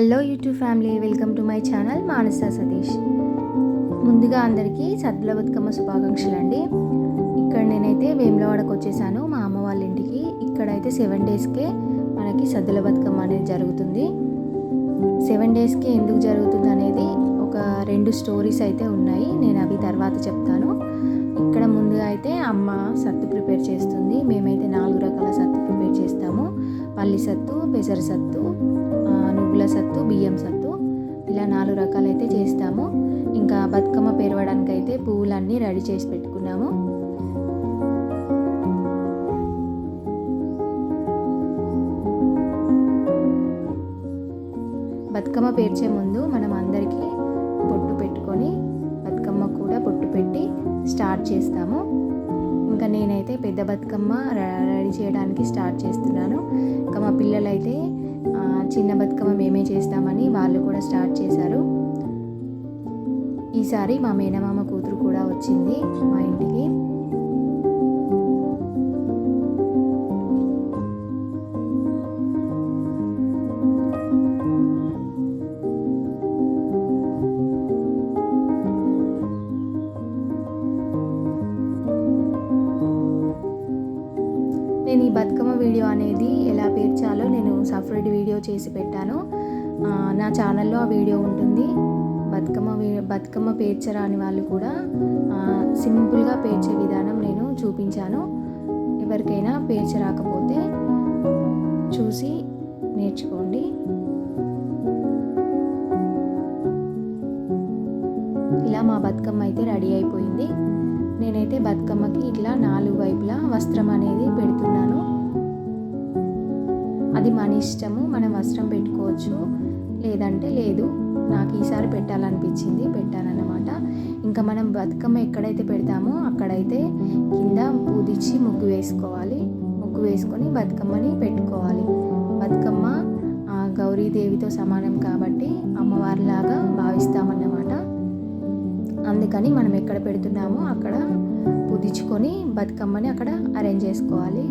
Hello YouTube family welcome to my channel Manasa Satish. ముందుగా అందరికీ సద్దుల బతుకమ్మ శుభాకాంక్షలు అండి ఇక్కడ నేనైతే వేములవాడకు వచ్చేసాను. మా అమ్మ వాళ్ళ ఇంటికి. ఇక్కడైతే సెవెన్ డేస్కే మనకి సద్దుల బతుకమ్మ అనేది జరుగుతుంది. సెవెన్ డేస్కే ఎందుకు జరుగుతుంది అనేది ఒక రెండు స్టోరీస్ అయితే ఉన్నాయి. నేను అవి తర్వాత చెప్తాను. ఇక్కడ ముందుగా అయితే అమ్మ సత్తు ప్రిపేర్ చేస్తుంది. మేమైతే నాలుగు రకాల సత్తు ప్రిపేర్ చేస్తాము. పల్లి సత్తు పెసర సత్తు నువ్వుల సత్తు బియ్యం సత్తు ఇలా నాలుగు రకాలైతే చేస్తాము. ఇంకా బతుకమ్మ పెరవడానికి అయితే పువ్వులన్నీ రెడీ చేసి పెట్టుకున్నాము. బతుకమ్మ పేర్చే ముందు మనం అందరికీ పొట్టు పెట్టుకొని బతుకమ్మ కూడా పొట్టు పెట్టి స్టార్ట్ చేస్తాము. ఇంకా నేనైతే పెద్ద బతుకమ్మ రెడీ చేయడానికి స్టార్ట్ చేస్తున్నాను. ఇంకా మా పిల్లలైతే చిన్న బతుకమ్మ మేమే చేస్తామని వాళ్ళు కూడా స్టార్ట్ చేశారు. ఈసారి మా మేనమామ కూతురు కూడా వచ్చింది మా ఇంటికి. బతుకమ్మ వీడియో అనేది ఎలా పేర్చాలో నేను సపరేట్ వీడియో చేసి పెట్టాను. నా ఛానల్లో ఆ వీడియో ఉంటుంది. బతుకమ్మ వీ- బతుకమ్మ పేర్చరాని వాళ్ళు కూడా సింపుల్గా పేర్చే విధానం నేను చూపించాను. ఎవరికైనా పేర్చరాకపోతే చూసి నేర్చుకోండి. ఇలా మా బతుకమ్మ అయితే రెడీ అయిపోయింది. నేనైతే బతుకమ్మకి ఇట్లా నాలుగు వైపులా వస్త్రం అనేది పెడుతున్నాను. అది మన ఇష్టము మనం వస్త్రం పెట్టుకోవచ్చు. లేదంటే లేదు నాకు ఈసారి పెట్టాలనిపించింది పెట్టానన్నమాట. ఇంకా మనం బతుకమ్మ ఎక్కడైతే పెడతామో అక్కడైతే కింద పూదిచ్చి ముగ్గు వేసుకోవాలి. ముగ్గు వేసుకొని బతుకమ్మని పెట్టుకోవాలి. బతుకమ్మ ఆ, గౌరీదేవితో సమానం కాబట్టి అమ్మవారిలాగా భావిస్తామన్నమాట. అందుకని మనం ఎక్కడ పెడుతున్నామో అక్కడ పుదించుకొని బతుకమ్మని అక్కడ అరేంజ్ చేసుకోవాలి.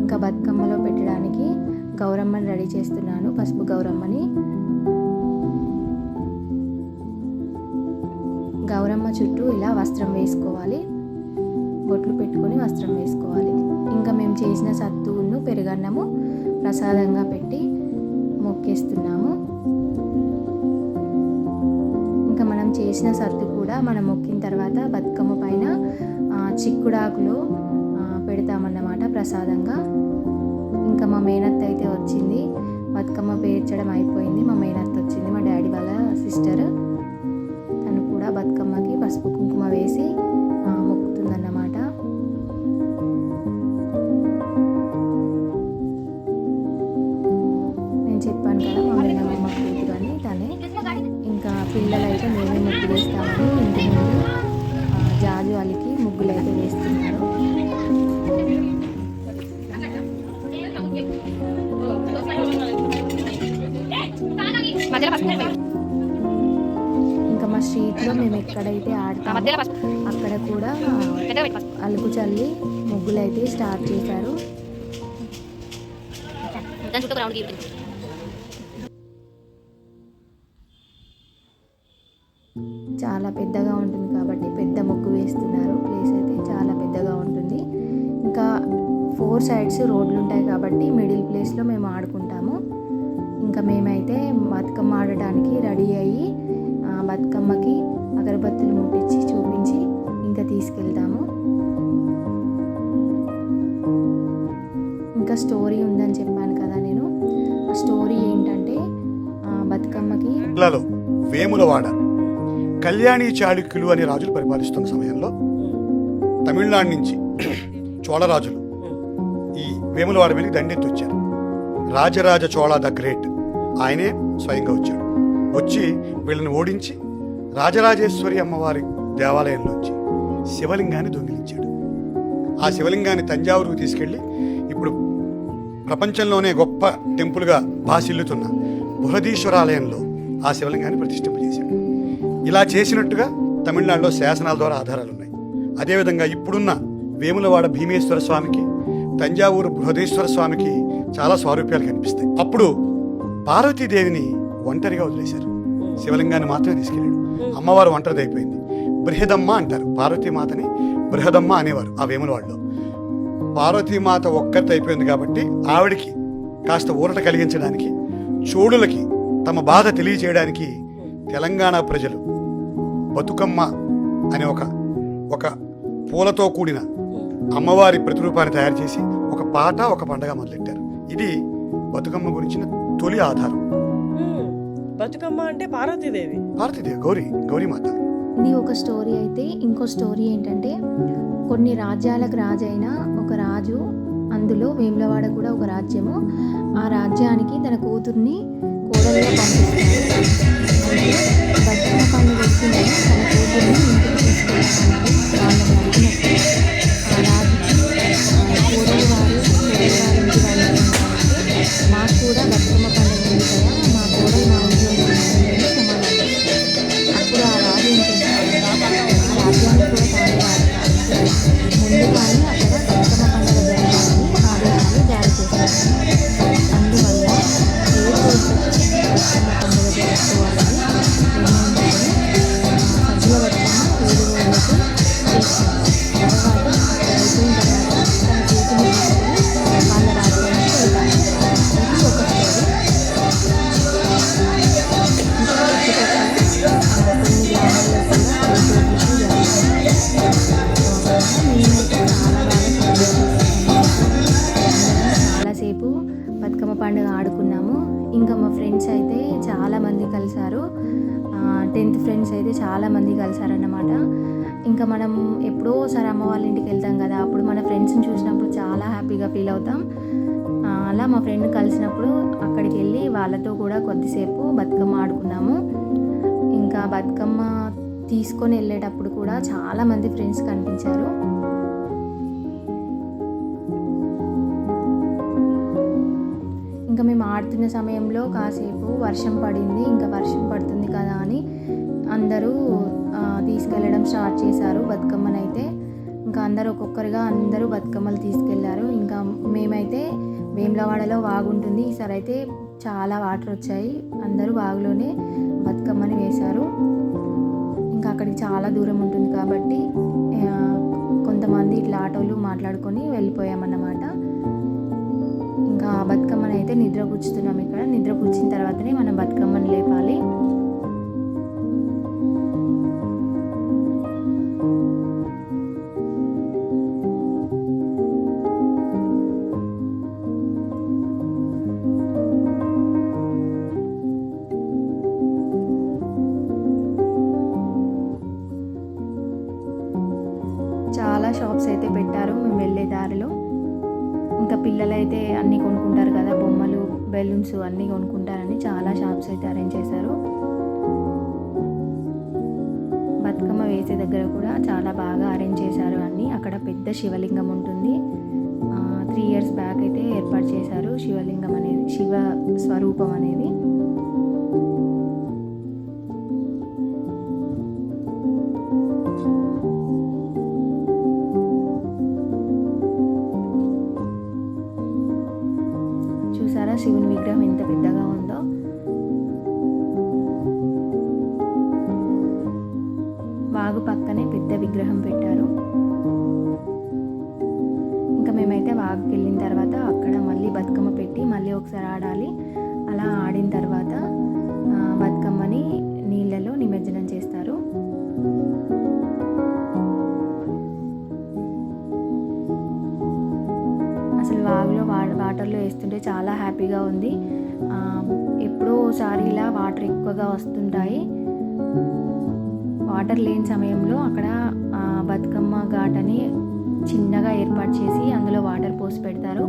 ఇంకా బతుకమ్మలో పెట్టడానికి గౌరమ్మని రెడీ చేస్తున్నాను పసుపు గౌరమ్మని. గౌరమ్మ చుట్టూ ఇలా వస్త్రం వేసుకోవాలి. బొట్లు పెట్టుకొని వస్త్రం వేసుకోవాలి. ఇంకా మేము చేసిన సత్తువును పెరుగన్నము ప్రసాదంగా పెట్టి మొక్కేస్తున్నాము. మనం చేసిన సర్దు కూడా మనం మొక్కిన తర్వాత బతుకమ్మ పైన చిక్కుడాకులు పెడతామన్నమాట ప్రసాదంగా. ఇంకా మా మేనత్త అయితే వచ్చింది. బతుకమ్మ పేర్చడం అయిపోయింది. మా మేనత్త వచ్చింది. మా డాడీ వాళ్ళ సిస్టర్ తను కూడా బతుకమ్మకి పసుపు కుంకుమ వేసి పిల్లలు అయితే మేమే ముగ్గు వేస్తామని ఇంటి ముందు జాజు అలికి ముగ్గులు అయితే వేస్తున్నారు ఇంకా మా స్ట్రీట్లో మేము ఎక్కడైతే ఆడతామో పసుపు. అక్కడ కూడా అలుకు చల్లి ముగ్గులు అయితే స్టార్ట్ చేశారు. చాలా పెద్దగా ఉంటుంది కాబట్టి పెద్ద ముగ్గు వేస్తున్నారు. ప్లేస్ అయితే చాలా పెద్దగా ఉంటుంది. ఇంకా ఫోర్ సైడ్స్ రోడ్లు ఉంటాయి కాబట్టి మిడిల్ ప్లేస్లో మేము ఆడుకుంటాము. ఇంకా మేమైతే బతుకమ్మ ఆడడానికి రెడీ అయ్యి బతుకమ్మకి అగరబత్తులు ముట్టించి చూపించి ఇంకా తీసుకెళ్తాము. ఇంకా స్టోరీ ఉందని చెప్పాను కదా నేను. ఆ స్టోరీ ఏంటంటే బతుకమ్మకి వేములవాడ. కళ్యాణి చాళుక్యులు అనే రాజులు పరిపాలిస్తున్న సమయంలో తమిళనాడు నుంచి చోళరాజులు ఈ వేములవాడ మీదకి దండెత్తి వచ్చారు రాజరాజ చోళ ద గ్రేట్. ఆయనే స్వయంగా వచ్చాడు. వచ్చి వీళ్ళని ఓడించి రాజరాజేశ్వరి అమ్మవారి దేవాలయంలోంచి శివలింగాన్ని దొంగిలించాడు. ఆ శివలింగాన్ని తంజావూరుకు తీసుకెళ్ళి ఇప్పుడు ప్రపంచంలోనే గొప్ప టెంపుల్గా భాసిల్లుతున్న బృహదీశ్వరాలయంలో ఆ శివలింగాన్ని ప్రతిష్ఠింపజేశాడు. ఇలా చేసినట్టుగా తమిళనాడులో శాసనాల ద్వారా ఆధారాలు ఉన్నాయి. అదేవిధంగా ఇప్పుడున్న వేములవాడ భీమేశ్వర స్వామికి తంజావూరు బృహదేశ్వర స్వామికి చాలా స్వారూప్యాలు కనిపిస్తాయి. అప్పుడు పార్వతీదేవిని ఒంటరిగా వదిలేశారు. శివలింగాన్ని మాత్రమే తీసుకెళ్ళాడు. అమ్మవారు ఒంటరిది అయిపోయింది. బృహదమ్మ అంటారు. పార్వతీమాతని బృహదమ్మ అనేవారు ఆ వేములవాడలో. పార్వతీమాత ఒక్కరితో అయిపోయింది కాబట్టి ఆవిడికి కాస్త ఊరట కలిగించడానికి చోడులకి తమ బాధ తెలియజేయడానికి తెలంగాణ ప్రజలు బతుకమ్మ అనే ఒక ఒక పూలతో కూడిన అమ్మవారి ప్రతిరూపాన్ని తయారు చేసి ఒక పాట ఒక పండగ మొదలెట్టారు. ఇది బతుకమ్మ గురించిన తొలి ఆధారం. బతుకమ్మ అంటే పార్వతీదేవి. భారతీదేవి గౌరీ గౌరీమాత. ఇది ఒక స్టోరీ అయితే ఇంకో స్టోరీ ఏంటంటే కొన్ని రాజ్యాలకు రాజు అయిన ఒక రాజు అందులో వేములవాడ కూడా ఒక రాజ్యము. ఆ రాజ్యానికి తన కూతుర్ని కోడలుగా పంపిస్తారు. అయితే బతుకమ్మ పండుగ వచ్చిందని తన కూతుర్ని ఇంటికి తీసుకెళ్ళడానికి రాజుకి వారు వారి ఇంటి వాళ్ళు మాకు కూడా బతుకమ్మ పండుగ మా ఫ్రెండ్స్ అయితే చాలామంది కలిశారు. కలిసారు టెన్త్ ఫ్రెండ్స్ అయితే చాలామంది కలిశారన్నమాట. ఇంకా మనం ఎప్పుడో ఒకసారి అమ్మ వాళ్ళ ఇంటికి వెళ్తాం కదా అప్పుడు మన ఫ్రెండ్స్ని చూసినప్పుడు చాలా హ్యాపీగా ఫీల్ అవుతాం. అలా మా ఫ్రెండ్ కలిసినప్పుడు అక్కడికి వెళ్ళి వాళ్ళతో కూడా కొద్దిసేపు బతుకమ్మ ఆడుకున్నాము. ఇంకా బతుకమ్మ తీసుకొని వెళ్ళేటప్పుడు కూడా చాలామంది ఫ్రెండ్స్ కనిపించారు. ఇంకా మేము ఆడుతున్న సమయంలో కాసేపు వర్షం పడింది ఇంకా వర్షం పడుతుంది కదా అని అందరూ తీసుకెళ్ళడం స్టార్ట్ చేశారు బతుకమ్మనైతే. ఇంకా అందరూ ఒక్కొక్కరుగా అందరూ బతుకమ్మలు తీసుకెళ్ళారు. ఇంకా మేమైతే వేములవాడలో వాగుంటుంది. ఈసారి అయితే చాలా వాటర్ వచ్చాయి. అందరూ వాగులోనే బతుకమ్మని వేశారు. ఇంకా అక్కడికి చాలా దూరం ఉంటుంది కాబట్టి కొంతమంది ఇట్లా ఆటోలు మాట్లాడుకొని వెళ్ళిపోయామన్నమాట. ఇంకా బతుకమ్మని అయితే నిద్ర కూర్చుతున్నాం ఇక్కడ. నిద్ర కూర్చిన తర్వాతనే మనం బతుకమ్మని లేపాలి. బెలూన్స్ అన్నీ కొనుక్కుంటారని చాలా షాప్స్ అయితే అరేంజ్ చేశారు. బతుకమ్మ వేసే దగ్గర కూడా చాలా బాగా అరేంజ్ చేశారు అన్నీ. అక్కడ పెద్ద శివలింగం ఉంటుంది. త్రీ ఇయర్స్ బ్యాక్ అయితే ఏర్పాటు చేశారు శివలింగం అనేది శివ స్వరూపం అనేది. చూసారా శివుని విగ్రహం ఎంత పెద్దగా ఉందో. వాగు పక్కనే పెద్ద విగ్రహం పెట్టారు. ఇంకా మేమైతే వాగుకి వెళ్ళిన తర్వాత అక్కడ మళ్ళీ బతుకమ్మ పెట్టి మళ్ళీ ఒకసారి ఆడాలి. అలా ఆడిన తర్వాత చూస్తుంటే చాలా హ్యాపీగా ఉంది. ఎప్పుడో ఒకసారి ఇలా వాటర్ ఎక్కువగా వస్తుంటాయి. వాటర్ లేని సమయంలో అక్కడ బతుకమ్మ బతుకమ్మ ఘాటని చిన్నగా ఏర్పాటు చేసి అందులో వాటర్ పోసి పెడతారు.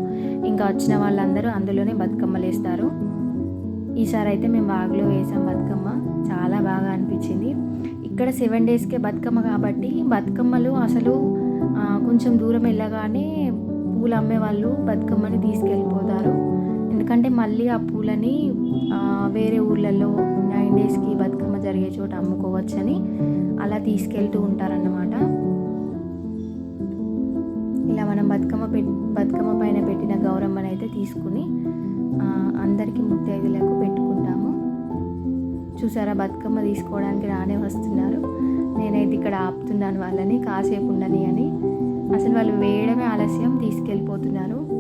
ఇంకా వచ్చిన వాళ్ళందరూ అందులోనే బతుకమ్మలు వేస్తారు ఈసారి అయితే మేము వాగులో వేసాం బతుకమ్మ. చాలా బాగా అనిపించింది. ఇక్కడ సెవెన్ డేస్కే బతుకమ్మ కాబట్టి బతుకమ్మలు అసలు కొంచెం దూరం వెళ్ళగానే పూలు అమ్మే వాళ్ళు బతుకమ్మని తీసుకెళ్ళిపోతారు. ఎందుకంటే మళ్ళీ ఆ పూలని వేరే ఊర్లలో నైన్ డేస్కి బతుకమ్మ జరిగే చోట అమ్ముకోవచ్చని అలా తీసుకెళ్తూ ఉంటారన్నమాట. ఇలా మనం బతుకమ్మ పెట్ బతుకమ్మ పైన పెట్టిన గౌరమ్మని అయితే తీసుకుని అందరికీ ముత్తైదులకు పెట్టుకుంటాము. చూసారా బతుకమ్మ తీసుకోవడానికి రానే వస్తున్నారు. నేనైతే ఇక్కడ ఆపుతున్నాను వాళ్ళని కాసేపు ఉండని అని అసలు వాళ్ళు వేయడమే ఆలస్యం తీసుకెళ్ళిపోతున్నారు.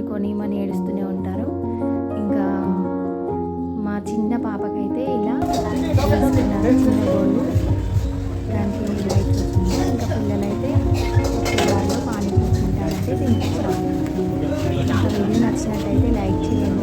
పట్టుకొని మన ఏడుస్తూనే ఉంటారు. ఇంకా మా చిన్న పాపకైతే ఇలా పిల్లలైతే నచ్చినట్టయితే లైక్ చేయండి.